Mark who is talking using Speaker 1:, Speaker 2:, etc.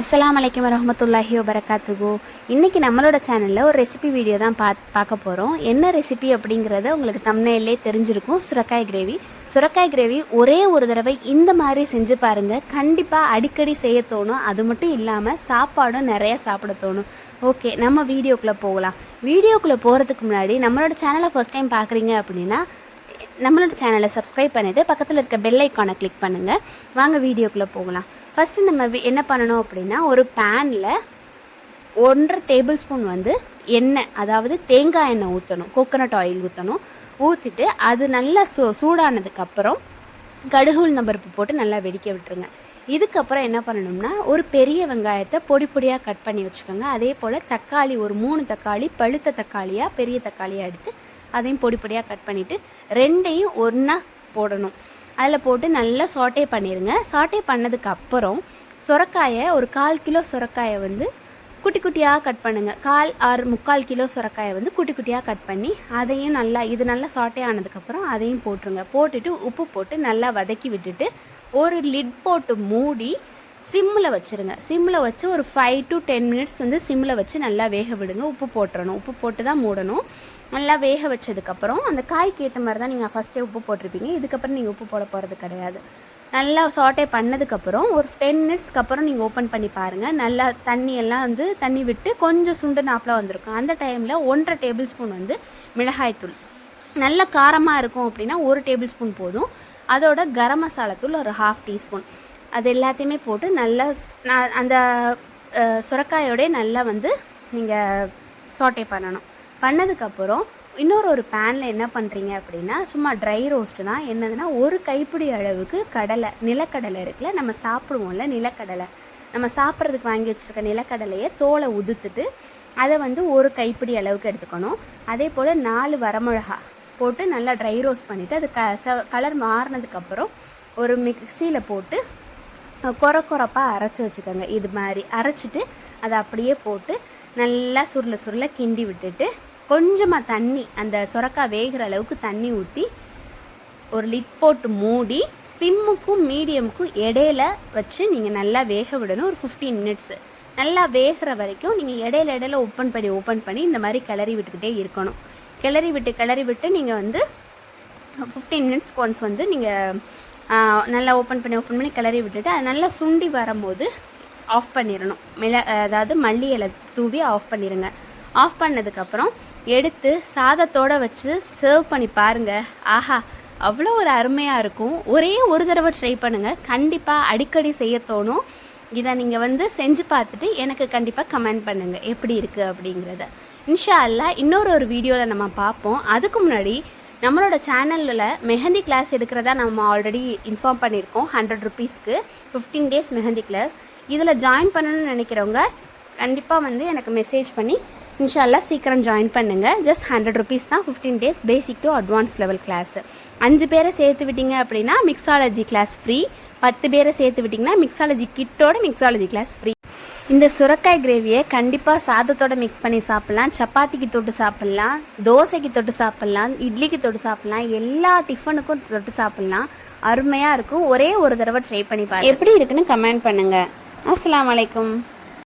Speaker 1: அஸ்லாம் வலைக்கம் வரமத்துல்லாஹி வபரகாத்துகு இன்றைக்கி நம்மளோட சேனலில் ஒரு ரெசிபி வீடியோ தான் பா பார்க்க போகிறோம் என்ன ரெசிபி அப்படிங்கிறத உங்களுக்கு தம்னையிலே தெரிஞ்சிருக்கும். சுரக்காய் கிரேவி சுரக்காய் கிரேவி ஒரே ஒரு தடவை இந்த மாதிரி செஞ்சு பாருங்கள் கண்டிப்பாக அடிக்கடி செய்ய தோணும். அது மட்டும் இல்லாமல் சாப்பாடும் நிறையா சாப்பிட தோணும். ஓகே நம்ம வீடியோக்குள்ளே போகலாம். வீடியோக்குள்ளே போகிறதுக்கு முன்னாடி நம்மளோட சேனலை ஃபர்ஸ்ட் டைம் பார்க்குறீங்க அப்படின்னா நம்மளோட சேனலை சப்ஸ்கிரைப் பண்ணிவிட்டு பக்கத்தில் இருக்க பெல் ஐக்கானை கிளிக் பண்ணுங்கள் வாங்க வீடியோக்குள்ளே போகலாம். ஃபஸ்ட்டு நம்ம என்ன பண்ணணும் அப்படின்னா ஒரு பேனில் ஒன்றரை டேபிள் ஸ்பூன் வந்து எண்ணெய் அதாவது தேங்காய் எண்ணெய் ஊற்றணும் கோகோனட் ஆயில் ஊற்றணும் ஊற்றிட்டு அது நல்லா சூ சூடானதுக்கப்புறம் கடுகு நம்பருப்பு போட்டு நல்லா வெடிக்க விட்டுருங்க. இதுக்கப்புறம் என்ன பண்ணணும்னா ஒரு பெரிய வெங்காயத்தை பொடி பொடியாக கட் பண்ணி வச்சுக்கோங்க. அதே போல் தக்காளி ஒரு மூணு தக்காளி பழுத்த தக்காளியாக பெரிய தக்காளியாக எடுத்து அதையும் பொடி பொடியாக கட் பண்ணிவிட்டு ரெண்டையும் ஒன்றா போடணும். அதில் போட்டு நல்லா சாட்டே பண்ணிடுங்க சாட்டே பண்ணதுக்கு அப்புறம் சுரக்காயை ஒரு கால் கிலோ சுரக்காயை வந்து குட்டி குட்டியாக கட் பண்ணுங்கள் கால் ஆறு முக்கால் கிலோ சுரக்காயை வந்து குட்டி குட்டியாக கட் பண்ணி அதையும் நல்லா இது நல்லா சாட்டே ஆனதுக்கப்புறம் அதையும் போட்டுருங்க. போட்டுட்டு உப்பு போட்டு நல்லா வதக்கி விட்டுட்டு ஒரு லிட் போட்டு மூடி சிம்மில் வச்சுருங்க. சிம்மில் வச்சு ஒரு ஃபைவ் டு டென் மினிட்ஸ் வந்து சிம்மில் வச்சு நல்லா வேக விடுங்க. உப்பு போட்டுறணும். உப்பு போட்டு தான் மூடணும். நல்லா வேக வச்சதுக்கப்புறம் அந்த காய்க்கு ஏற்ற மாதிரி தான் நீங்கள் ஃபஸ்ட்டே உப்பு போட்டிருப்பீங்க. இதுக்கப்புறம் நீங்கள் உப்பு போட போகிறது கிடையாது. நல்லா சாட்டே பண்ணதுக்கப்புறம் ஒரு டென் மினிட்ஸ்க்கு அப்புறம் நீங்கள் ஓப்பன் பண்ணி பாருங்கள் நல்லா தண்ணியெல்லாம் வந்து தண்ணி விட்டு கொஞ்சம் சுண்டு நாப்பில் வந்திருக்கும். அந்த டைமில் ஒன்றரை டேபிள் ஸ்பூன் வந்து மிளகாய்த்தூள் நல்ல காரமாக இருக்கும் அப்படின்னா ஒரு டேபிள் ஸ்பூன் போதும். அதோட கரம் மசாலா தூள் ஒரு ஹாஃப் டீஸ்பூன் அது எல்லாத்தையுமே போட்டு நல்லா நான் அந்த அஹ், சுரக்காயோடய நல்லா வந்து நீங்கள் சோட்டே பண்ணணும். பண்ணதுக்கப்புறம் இன்னொரு ஒரு பேனில் என்ன பண்ணுறீங்க அப்படின்னா சும்மா ட்ரை ரோஸ்ட் தான். என்னதுன்னா ஒரு கைப்பிடி அளவுக்கு கடலை நிலக்கடலை இருக்குல்ல நம்ம சாப்பிடுவோம்ல நிலக்கடலை. நம்ம சாப்பிட்றதுக்கு வாங்கி வச்சுருக்க நிலக்கடலையை தோலை உதுத்துட்டு அதை வந்து ஒரு கைப்பிடி அளவுக்கு எடுத்துக்கணும். அதே போல் நாலு வரமிளகா போட்டு நல்லா ட்ரை ரோஸ்ட் பண்ணிவிட்டு அது க ச கலர் மாறினதுக்கப்புறம் ஒரு மிக்சியில் போட்டு கொர கொரப்பாக அரைச்சி வச்சுக்கோங்க. இது மாதிரி அரைச்சிட்டு அதை அப்படியே போட்டு நல்லா சுருள சுருள கிண்டி விட்டுட்டு கொஞ்சமாக தண்ணி அந்த சுரக்காய் வேகிற அளவுக்கு தண்ணி ஊற்றி ஒரு லிட் போட்டு மூடி சிம்முக்கும் மீடியமுக்கும் இடையில வச்சு நீங்கள் நல்லா வேக விடணும். ஒரு ஃபிஃப்டீன் மினிட்ஸு நல்லா வேகிற வரைக்கும் நீங்கள் இடையில இடையில ஓப்பன் பண்ணி ஓப்பன் பண்ணி இந்த மாதிரி கிளறி விட்டுக்கிட்டே இருக்கணும். கிளறி விட்டு கிளறி விட்டு நீங்கள் வந்து ஃபிஃப்டீன் மினிட்ஸ்க்கு ஒன்ஸ் வந்து நீங்கள் நல்லா ஓப்பன் பண்ணி ஓப்பன் பண்ணி கிளறி விட்டுட்டு அது நல்லா சுண்டி வரும்போது ஆஃப் பண்ணிடணும் மிள அதாவது மல்லி இலை தூவி ஆஃப் பண்ணிடுங்க ஆஃப் பண்ணதுக்கப்புறம் எடுத்து சாதத்தோடு வச்சு சர்வ் பண்ணி பாருங்கள் ஆஹா அவ்வளோ ஒரு அருமையாக இருக்கும். ஒரே ஒரு தடவை ட்ரை பண்ணுங்கள் கண்டிப்பாக அடிக்கடி செய்ய தோணும். இதை நீங்கள் வந்து செஞ்சு பார்த்துட்டு எனக்கு கண்டிப்பாக கமெண்ட் பண்ணுங்கள் எப்படி இருக்குது அப்படிங்கிறத. இன்ஷா அல்லா இன்னொரு ஒரு வீடியோவில் நம்ம பார்ப்போம். அதுக்கு முன்னாடி நம்மளோட சேனலில் மெஹந்தி கிளாஸ் எடுக்கிறதா நம்ம ஆல்ரெடி இன்ஃபார்ம் பண்ணியிருக்கோம் ஹண்ட்ரட் ருபீஸ்க்கு ஃபிஃப்டீன் டேஸ் மெஹந்தி கிளாஸ் இதில் ஜாயின் பண்ணணும்னு நினைக்கிறவங்க கண்டிப்பாக வந்து எனக்கு மெசேஜ் பண்ணி இன்ஷால்லா சீக்கிரம் ஜாயின் பண்ணுங்கள் ஜஸ்ட் ஹண்ட்ரட் ருபீஸ் தான் fifteen days basic to advance level class அஞ்சு பேரை சேர்த்து விட்டிங்க அப்படின்னா மிக்ஸாலஜி கிளாஸ் ஃப்ரீ பத்து பேரை சேர்த்து விட்டிங்கன்னா மிக்ஸாலஜி கிட்டோட மிக்ஸாலஜி கிளாஸ் ஃப்ரீ இந்த சுரக்காய் கிரேவியை கண்டிப்பாக சாதத்தோட மிக்ஸ் பண்ணி சாப்பிட்லாம். சப்பாத்திக்கு தொட்டு சாப்பிட்லாம் தோசைக்கு தொட்டு சாப்பிட்லாம் இட்லிக்கு தொட்டு சாப்பிட்லாம் எல்லா டிஃபனுக்கும் தொட்டு சாப்பிட்லாம். அருமையாக இருக்கும். ஒரே ஒரு தடவை ட்ரை பண்ணி பாருங்கள் எப்படி இருக்குன்னு கமெண்ட் பண்ணுங்கள் அஸ்லாம் வலைக்கம்